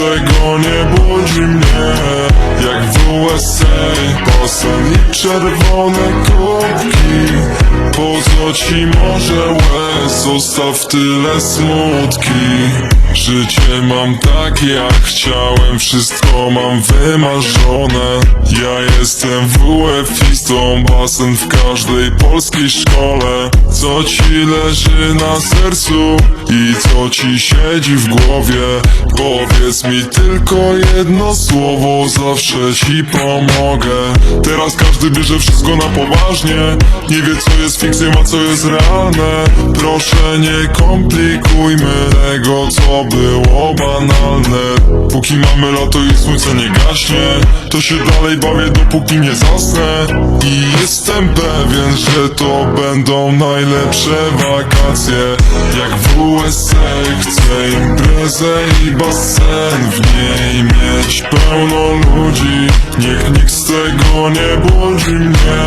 tego nie budzi mnie Jak w USA i czerwone kubki Po co ci może łez Zostaw tyle smutki. Życie mam takie jak chciałem Wszystko mam wymarzone. Ja jestem WF-istą Basen w każdej polskiej szkole. Co ci leży na sercu I co ci siedzi w głowie? Powiedz mi tylko jedno słowo Zawsze ci pomogę. Teraz każdy bierze wszystko na poważnie. Nie wie co jest fikcją, a co jest realne Proszę nie komplikujmy tego co było banalne. Póki mamy lato i słońce nie gaśnie To się dalej bawię dopóki nie zasnę. I jestem pewien, że to będą najlepsze wakacje. Jak w USA chcę imprezę i basen W niej mieć. Pełno ludzi Niech nikt z tego nie błądzi mnie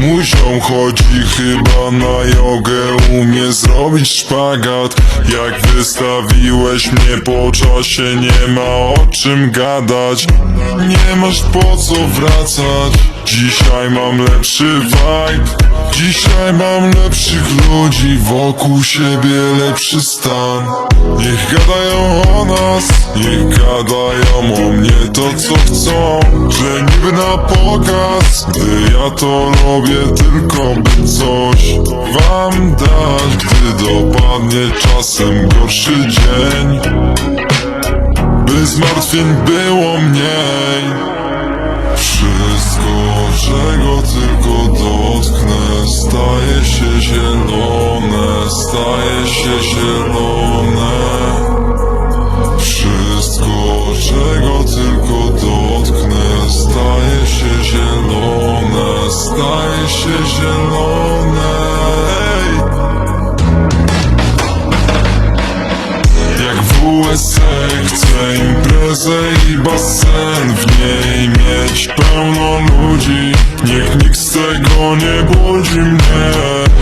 Mój ziom chodzi chyba na jogę Umie zrobić szpagat. Jak wystawiłeś mnie po czasie Nie ma o czym gadać. Nie masz po co wracać Dzisiaj mam lepszy vibe. Dzisiaj mam lepszych ludzi. Wokół siebie lepszy stan. Niech gadają o nas. Niech gadają o mnie to co chcą. Że niby na pokaz. Gdy ja to robię tylko by coś Wam dać. Gdy dopadnie czasem gorszy dzień. By zmartwień było mniej. Wszystko, się zielone Wszystko, czego tylko dotknę Staje się zielone, staje się zielone. Ej! Jak w USA chcę imprezę i basen W niej mieć pełno ludzi. Niech nikt z tego nie budzi mnie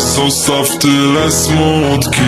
Zostaw tyle smutki